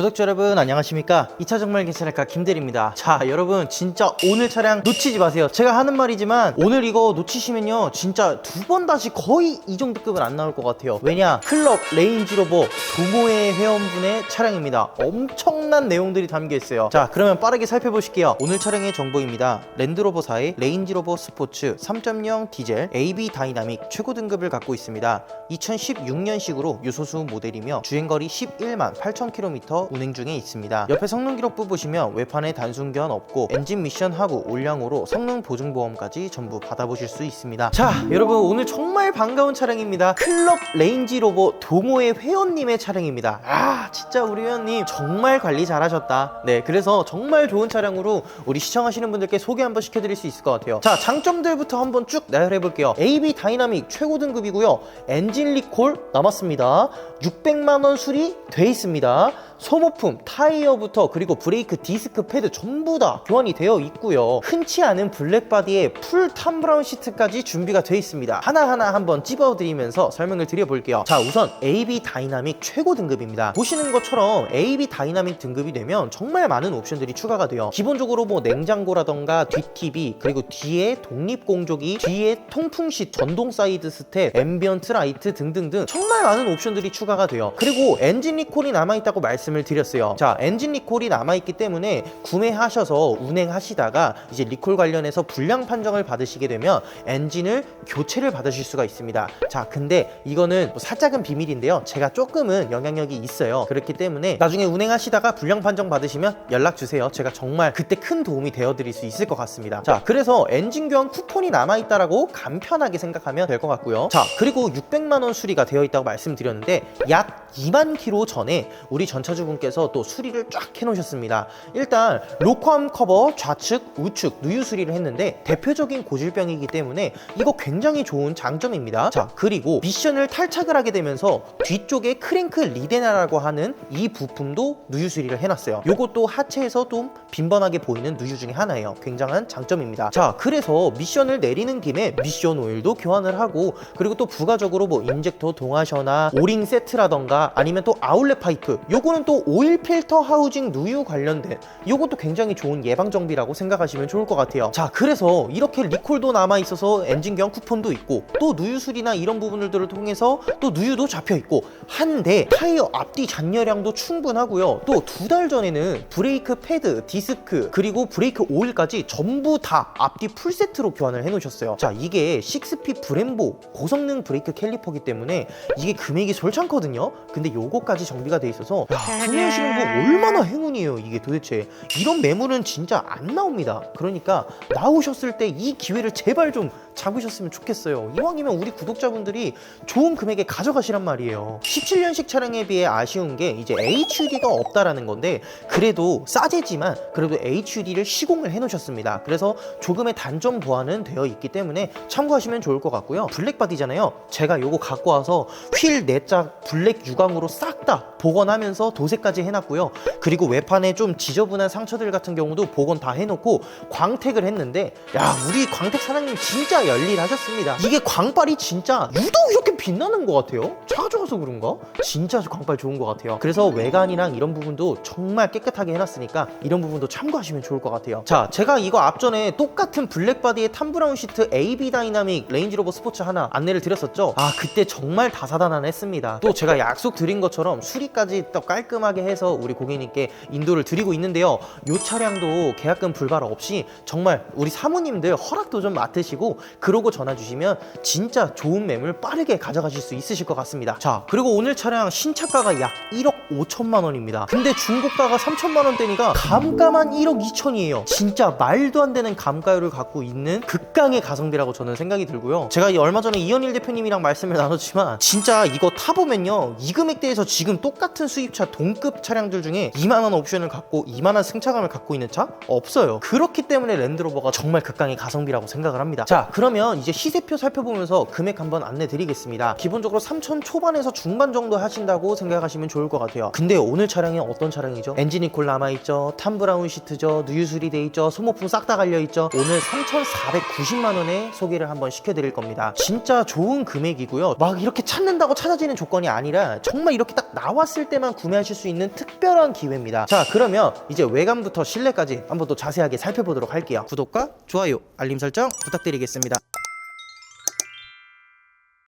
구독자 여러분 안녕하십니까? 2차 정말 괜찮을까 김대리입니다. 자 여러분 진짜 오늘 차량 놓치지 마세요. 제가 하는 말이지만 오늘 이거 놓치시면요 진짜 두 번 다시 거의 이 정도급은 안 나올 것 같아요. 왜냐? 클럽 레인지로버 도모의 회원분의 차량입니다. 엄청난 내용들이 담겨 있어요. 자 그러면 빠르게 살펴보실게요. 오늘 차량의 정보입니다. 랜드로버사의 레인지로버 스포츠 3.0 디젤 AB 다이나믹 최고 등급을 갖고 있습니다. 2016년식으로 유소수 모델이며 주행거리 11만 8천 킬로미터 운행 중에 있습니다. 옆에 성능 기록 부 보시면 외판에 단순 견 없고 엔진 미션 하고 올량으로 성능 보증 보험까지 전부 받아보실 수 있습니다. 자, 여러분 오늘 정말 반가운 차량입니다. 클럽 레인지 로버 동호회 회원님의 차량입니다. 아, 진짜 우리 회원님 정말 관리 잘하셨다. 네, 그래서 정말 좋은 차량으로 우리 시청하시는 분들께 소개 한번 시켜드릴 수 있을 것 같아요. 자, 장점들부터 한번 쭉 나열해 볼게요. AB 다이나믹 최고 등급이고요. 엔진 리콜 남았습니다. 600만 원 수리 돼 있습니다. 소모품, 타이어부터 그리고 브레이크 디스크 패드 전부 다 교환이 되어 있고요. 흔치 않은 블랙바디에 풀 탐 브라운 시트까지 준비가 되어 있습니다. 하나하나 한번 찝어드리면서 설명을 드려볼게요. 자, 우선 AB 다이나믹 최고 등급입니다. 보시는 것처럼 AB 다이나믹 등급이 되면 정말 많은 옵션들이 추가가 돼요. 기본적으로 뭐 냉장고라던가 뒷TV 그리고 뒤에 독립공조기, 뒤에 통풍식 전동 사이드 스텝, 앰비언트 라이트 등등등 정말 많은 옵션들이 추가가 돼요. 그리고 엔진 리콜이 남아있다고 말씀 을 드렸어요. 자, 엔진 리콜이 남아있기 때문에 구매하셔서 운행하시다가 이제 리콜 관련해서 불량 판정을 받으시게 되면 엔진을 교체를 받으실 수가 있습니다. 자, 근데 이거는 뭐 살짝은 비밀인데요. 제가 조금은 영향력이 있어요. 그렇기 때문에 나중에 운행하시다가 불량 판정 받으시면 연락 주세요. 제가 정말 그때 큰 도움이 되어 드릴 수 있을 것 같습니다. 자, 그래서 엔진 교환 쿠폰이 남아 있다라고 간편하게 생각하면 될 것 같고요. 자, 그리고 600만 원 수리가 되어 있다고 말씀드렸는데 약 2만 킬로 전에 우리 전차주분께서 또 수리를 쫙 해놓으셨습니다. 일단 로커암 커버 좌측, 우측 누유 수리를 했는데 대표적인 고질병이기 때문에 이거 굉장히 좋은 장점입니다. 자, 그리고 미션을 탈착을 하게 되면서 뒤쪽에 크랭크 리데나라고 하는 이 부품도 누유 수리를 해놨어요. 요것도 하체에서 좀 빈번하게 보이는 누유 중에 하나예요. 굉장한 장점입니다. 자, 그래서 미션을 내리는 김에 미션 오일도 교환을 하고 그리고 또 부가적으로 뭐 인젝터 동화셔나 오링 세트라던가 아니면 또 아울렛 파이프 요거는 또 오일 필터 하우징 누유 관련된 요것도 굉장히 좋은 예방 정비라고 생각하시면 좋을 것 같아요. 자, 그래서 이렇게 리콜도 남아 있어서 엔진 교환 쿠폰도 있고 또 누유 수리나 이런 부분들을 통해서 또 누유도 잡혀 있고 한데 타이어 앞뒤 잔여량도 충분하고요. 또 두 달 전에는 브레이크 패드, 디스크 그리고 브레이크 오일까지 전부 다 앞뒤 풀 세트로 교환을 해 놓으셨어요. 자, 이게 6P 브렘보 고성능 브레이크 캘리퍼기 때문에 이게 금액이 솔찬거든요. 근데 요거까지 정비가 돼 있어서 야, 구매하시는 분 얼마나 행운이에요. 이게 도대체 이런 매물은 진짜 안 나옵니다. 그러니까 나오셨을 때 이 기회를 제발 좀 잡으셨으면 좋겠어요. 이왕이면 우리 구독자분들이 좋은 금액에 가져가시란 말이에요. 17년식 차량에 비해 아쉬운 게 이제 HUD가 없다라는 건데 그래도 싸제지만 그래도 HUD를 시공을 해놓으셨습니다. 그래서 조금의 단점 보완은 되어 있기 때문에 참고하시면 좋을 것 같고요. 블랙바디잖아요. 제가 요거 갖고 와서 휠 내짝 블랙 유광으로 싹 다 복원하면서 도색까지 해놨고요. 그리고 외판에 좀 지저분한 상처들 같은 경우도 복원 다 해놓고 광택을 했는데 야 우리 광택 사장님 진짜 열일하셨습니다. 이게 광발이 진짜 유독 이렇게 빛나는 것 같아요. 차가 좋아서 그런가? 진짜 광발 좋은 것 같아요. 그래서 외관이랑 이런 부분도 정말 깨끗하게 해놨으니까 이런 부분도 참고하시면 좋을 것 같아요. 자, 제가 이거 앞전에 똑같은 블랙바디의 탐브라운 시트 AB 다이나믹 레인지로버 스포츠 하나 안내를 드렸었죠. 아, 그때 정말 다사다난했습니다. 또 제가 약속 드린 것처럼 수리까지 또 깔끔하게 해서 우리 고객님께 인도를 드리고 있는데요. 이 차량도 계약금 불발 없이 정말 우리 사모님들 허락도 좀 맡으시고 그러고 전화 주시면 진짜 좋은 매물 빠르게 가져가실 수 있으실 것 같습니다. 자, 그리고 오늘 차량 신차가가 약 1억 5천만 원입니다. 근데 중고가가 3천만 원대니까 감가만 1억 2천이에요. 진짜 말도 안 되는 감가율을 갖고 있는 극강의 가성비라고 저는 생각이 들고요. 제가 이 얼마 전에 이현일 대표님이랑 말씀을 나눴지만 진짜 이거 타보면요. 이 금액대에서 지금 똑같은 수입차 동급 차량들 중에 2만 원 옵션을 갖고 2만 원 승차감을 갖고 있는 차 없어요. 그렇기 때문에 랜드로버가 정말 극강의 가성비라고 생각을 합니다. 자, 그러면 이제 시세표 살펴보면서 금액 한번 안내 드리겠습니다. 기본적으로 3천 초반에서 중반 정도 하신다고 생각하시면 좋을 것 같아요. 근데 오늘 차량이 어떤 차량이죠? 엔진 이콜 남아있죠. 탐브라운 시트죠. 누유 수리 돼 있죠. 소모품 싹 다 갈려있죠. 오늘 3,490만 원에 소개를 한번 시켜드릴 겁니다. 진짜 좋은 금액이고요. 막 이렇게 찾는다고 찾아지는 조건이 아니라 정말 이렇게 딱 나왔을 때만 구매하실 수 있는 특별한 기회입니다. 자, 그러면 이제 외관부터 실내까지 한번 또 자세하게 살펴보도록 할게요. 구독과 좋아요, 알림 설정 부탁드리겠습니다.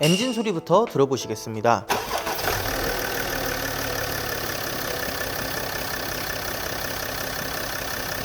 엔진 소리부터 들어보시겠습니다.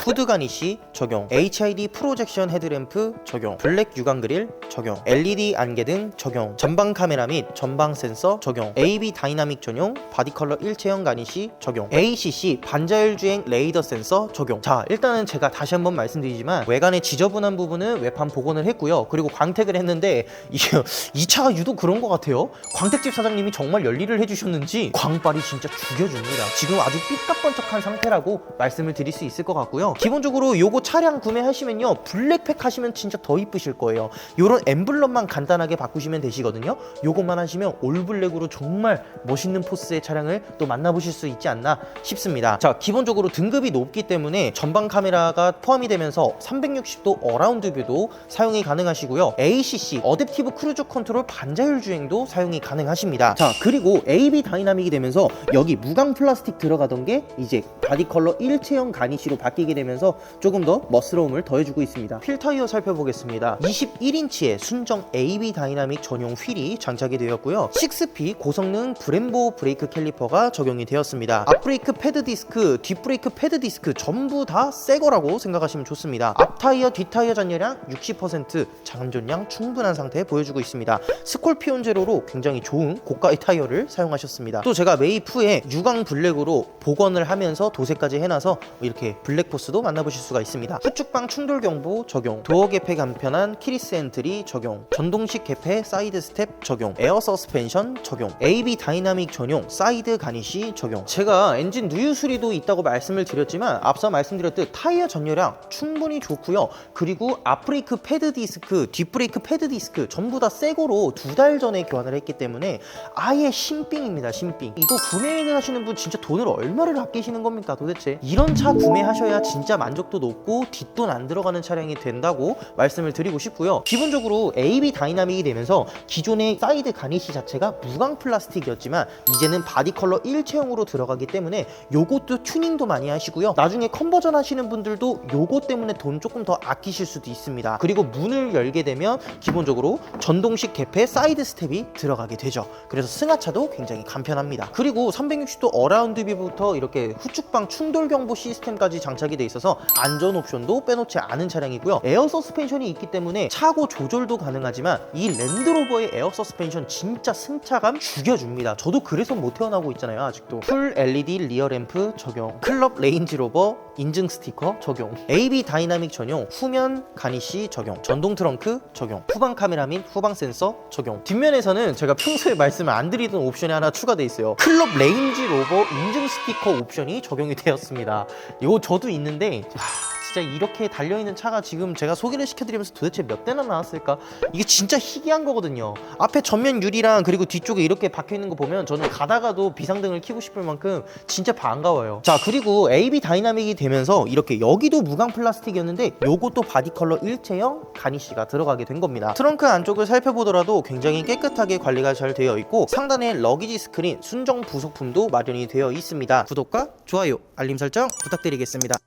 후드 가니시 적용, HID 프로젝션 헤드램프 적용, 블랙 유광 그릴 적용, LED 안개 등 적용, 전방 카메라 및 전방 센서 적용, AB 다이나믹 전용 바디 컬러 일체형 가니시 적용, ACC 반자율 주행 레이더 센서 적용. 자, 일단은 제가 다시 한번 말씀드리지만 외관의 지저분한 부분은 외판 복원을 했고요. 그리고 광택을 했는데 이게 이 차가 유독 그런 것 같아요. 광택집 사장님이 정말 열일을 해주셨는지 광빨이 진짜 죽여줍니다. 지금 아주 삐까번쩍한 상태라고 말씀을 드릴 수 있을 것 같고요. 기본적으로 요거 차량 구매하시면요 블랙팩 하시면 진짜 더 이쁘실 거예요. 요런 엠블럼만 간단하게 바꾸시면 되시거든요. 요것만 하시면 올블랙으로 정말 멋있는 포스의 차량을 또 만나보실 수 있지 않나 싶습니다. 자, 기본적으로 등급이 높기 때문에 전방 카메라가 포함이 되면서 360도 어라운드 뷰도 사용이 가능하시고요. ACC 어댑티브 크루즈 컨트롤 반자율 주행도 사용이 가능하십니다. 자, 그리고 AB 다이나믹이 되면서 여기 무광 플라스틱 들어가던 게 이제 바디 컬러 일체형 가니쉬로 바뀌게 되면서 조금 더 멋스러움을 더해주고 있습니다. 휠 타이어 살펴보겠습니다. 21인치의 순정 AB 다이나믹 전용 휠이 장착이 되었고요. 6P 고성능 브렘보 브레이크 캘리퍼가 적용이 되었습니다. 앞브레이크 패드 디스크, 뒷브레이크 패드 디스크 전부 다 새 거라고 생각하시면 좋습니다. 앞 타이어, 뒷 타이어 잔여량 60% 장전량 충분한 상태 보여주고 있습니다. 스콜피온 제로로 굉장히 좋은 고가의 타이어를 사용하셨습니다. 또 제가 메이프에 유광 블랙으로 복원을 하면서 도색까지 해놔서 이렇게 블랙 포스도 만나보실 수가 있습니다. 후축방 충돌 경보 적용, 도어 개폐 간편한 키리스 엔트리 적용, 전동식 개폐 사이드 스텝 적용, 에어 서스펜션 적용, AB 다이나믹 전용 사이드 가니시 적용. 제가 엔진 누유 수리도 있다고 말씀을 드렸지만 앞서 말씀드렸듯 타이어 전열량 충분히 좋고요. 그리고 앞브레이크 패드 디스크, 뒷브레이크 패드 디스크 전부 다 새거로 두 달 전에 교환을 했기 때문에 아예 신빙입니다. 신빙. 이거 구매하시는 분 진짜 돈을 얼마를 아끼시는 겁니까 도대체? 이런 차 구매하셔야 진짜 만족도 높고 뒷돈 안 들어가는 차량이 된다고 말씀을 드리고 싶고요. 기본적으로 AB 다이나믹이 되면서 기존의 사이드 가니시 자체가 무광 플라스틱이었지만 이제는 바디 컬러 일체형으로 들어가기 때문에 요것도 튜닝도 많이 하시고요. 나중에 컨버전 하시는 분들도 요것 때문에 돈 조금 더 아끼실 수도 있습니다. 그리고 문을 열게 되면 기본적으로 전동식 개폐 사이드 스텝이 들어가게 되죠. 그래서 승하차도 굉장히 간편합니다. 그리고 360도 어라운드 뷰부터 이렇게 후축방 충돌 경보 시스템까지 장착이 돼 있어서 안전 옵션도 빼놓지 않은 차량이고요. 에어 서스펜션이 있기 때문에 차고 조절도 가능하지만 이 랜드로버의 에어 서스펜션 진짜 승차감 죽여줍니다. 저도 그래서 못 태어나고 있잖아요. 아직도 풀 LED 리어 램프 적용, 클럽 레인지로버 인증 스티커 적용, AB 다이나믹 전용 후면 가니시 적용, 전동 트렁크 적용, 후방 카메라 및 후방 센서 적용. 뒷면에서는 제가 평소에 말씀을 안 드리던 옵션이 하나 추가돼 있어요. 클럽 레인지 로버 인증 스티커 옵션이 적용이 되었습니다. 이거 저도 있는데 하, 진짜 이렇게 달려있는 차가 지금 제가 소개를 시켜드리면서 도대체 몇 대나 나왔을까? 이게 진짜 희귀한 거거든요. 앞에 전면 유리랑 그리고 뒤쪽에 이렇게 박혀있는 거 보면 저는 가다가도 비상등을 켜고 싶을 만큼 진짜 반가워요. 자 그리고 AB 다이나믹이 되면서 이렇게 여기도 무광 플라스틱이었는데 요것도 바디 컬러 일체형 가니쉬가 들어가게 된 겁니다. 트렁크 안쪽을 살펴보더라도 굉장히 깨끗하게 관리가 잘 되어 있고 상단에 러기지 스크린 순정 부속품도 마련이 되어 있습니다. 구독과 좋아요, 알림 설정 부탁드리겠습니다.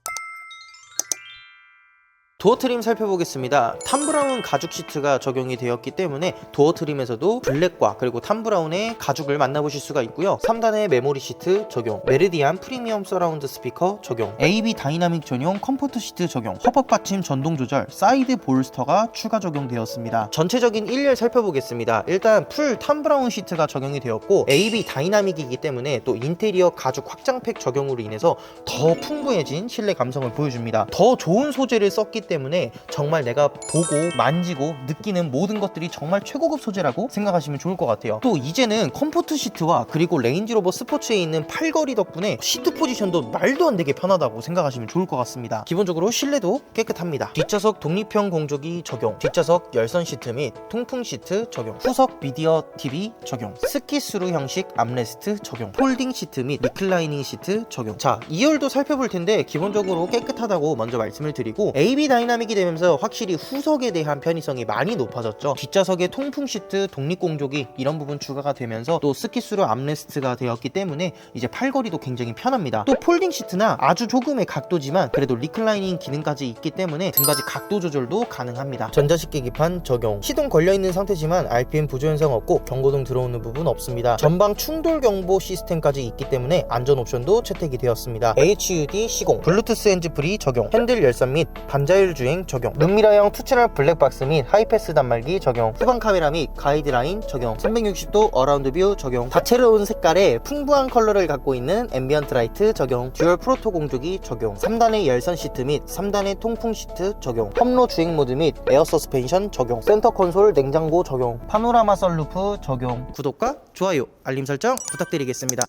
도어 트림 살펴보겠습니다. 탐브라운 가죽 시트가 적용이 되었기 때문에 도어 트림에서도 블랙과 그리고 탐브라운의 가죽을 만나보실 수가 있고요. 3단의 메모리 시트 적용, 메르디안 프리미엄 서라운드 스피커 적용, AB 다이나믹 전용 컴포트 시트 적용, 허벅 받침 전동 조절, 사이드 볼스터가 추가 적용되었습니다. 전체적인 1열 살펴보겠습니다. 일단 풀 탐브라운 시트가 적용이 되었고 AB 다이나믹이기 때문에 또 인테리어 가죽 확장팩 적용으로 인해서 더 풍부해진 실내 감성을 보여줍니다. 더 좋은 소재를 썼기 때문에 정말 내가 보고 만지고 느끼는 모든 것들이 정말 최고급 소재라고 생각하시면 좋을 것 같아요. 또 이제는 컴포트 시트와 그리고 레인지로버 스포츠에 있는 팔걸이 덕분에 시트 포지션도 말도 안 되게 편하다고 생각하시면 좋을 것 같습니다. 기본적으로 실내도 깨끗합니다. 뒷좌석 독립형 공조기 적용, 뒷좌석 열선 시트 및 통풍 시트 적용, 후석 미디어 TV 적용, 스키스루 형식 암레스트 적용, 폴딩 시트 및 리클라이닝 시트 적용. 자, 2열도 살펴볼 텐데 기본적으로 깨끗하다고 먼저 말씀을 드리고 AB 다 이나믹이 되면서 확실히 후석에 대한 편의성이 많이 높아졌죠. 뒷좌석에 통풍 시트, 독립 공조기 이런 부분 추가가 되면서 또 스키스루 암레스트가 되었기 때문에 이제 팔걸이도 굉장히 편합니다. 또 폴딩 시트나 아주 조금의 각도지만 그래도 리클라이닝 기능까지 있기 때문에 등받이 각도 조절도 가능합니다. 전자식 계기판 적용. 시동 걸려 있는 상태지만 RPM 부조 현상 없고 경고등 들어오는 부분 없습니다. 전방 충돌 경보 시스템까지 있기 때문에 안전 옵션도 채택이 되었습니다. HUD 시공, 블루투스 핸즈프리 적용, 핸들 열선 및 반자율 주행 적용, 룸미러형 투채널 블랙박스 및 하이패스 단말기 적용, 후방 카메라 및 가이드라인 적용, 360도 어라운드 뷰 적용, 다채로운 색깔의 풍부한 컬러를 갖고 있는 앰비언트 라이트 적용, 듀얼 프로토 공조기 적용, 3단의 열선 시트 및 3단의 통풍 시트 적용, 험로 주행 모드 및 에어 서스펜션 적용, 센터 콘솔 냉장고 적용, 파노라마 썬루프 적용. 구독과 좋아요, 알림 설정 부탁드리겠습니다.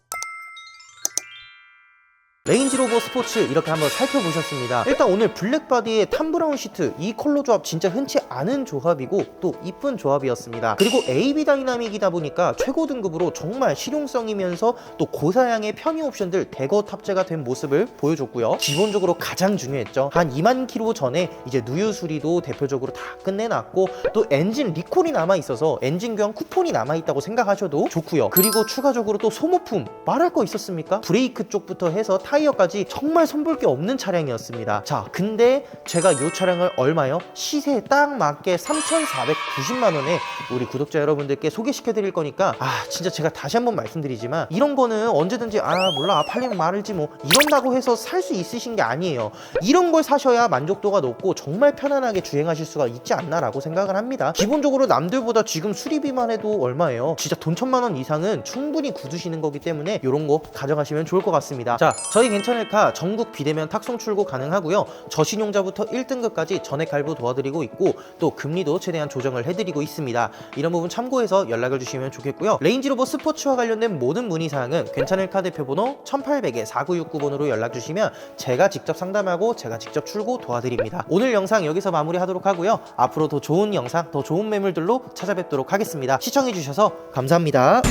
레인지로버 스포츠 이렇게 한번 살펴보셨습니다. 일단 오늘 블랙바디의 탐브라운 시트 이 컬러 조합 진짜 흔치 않은 조합이고 또 이쁜 조합이었습니다. 그리고 AB 다이나믹이다 보니까 최고 등급으로 정말 실용성이면서 또 고사양의 편의 옵션들 대거 탑재가 된 모습을 보여줬고요. 기본적으로 가장 중요했죠. 한 2만 킬로 전에 이제 누유 수리도 대표적으로 다 끝내놨고 또 엔진 리콜이 남아 있어서 엔진 교환 쿠폰이 남아 있다고 생각하셔도 좋고요. 그리고 추가적으로 또 소모품 말할 거 있었습니까? 브레이크 쪽부터 해서 타이어까지 정말 손볼 게 없는 차량이었습니다. 자, 근데 제가 이 차량을 얼마요? 시세에 딱 맞게 3,490만 원에 우리 구독자 여러분들께 소개시켜 드릴 거니까 아, 진짜 제가 다시 한번 말씀드리지만 이런 거는 언제든지 아, 몰라. 아, 팔리면 말을지 뭐 이런다고 해서 살 수 있으신 게 아니에요. 이런 걸 사셔야 만족도가 높고 정말 편안하게 주행하실 수가 있지 않나라고 생각을 합니다. 기본적으로 남들보다 지금 수리비만 해도 얼마예요? 진짜 돈 천만 원 이상은 충분히 굳으시는 거기 때문에 이런 거 가져가시면 좋을 것 같습니다. 자, 저희 괜찮을까 전국 비대면 탁송 출고 가능하고요. 저신용자부터 1등급까지 전액 할부 도와드리고 있고 또 금리도 최대한 조정을 해드리고 있습니다. 이런 부분 참고해서 연락을 주시면 좋겠고요. 레인지로버 스포츠와 관련된 모든 문의 사항은 괜찮을까 대표번호 1800에 4969번으로 연락 주시면 제가 직접 상담하고 제가 직접 출고 도와드립니다. 오늘 영상 여기서 마무리하도록 하고요. 앞으로 더 좋은 영상, 더 좋은 매물들로 찾아뵙도록 하겠습니다. 시청해주셔서 감사합니다.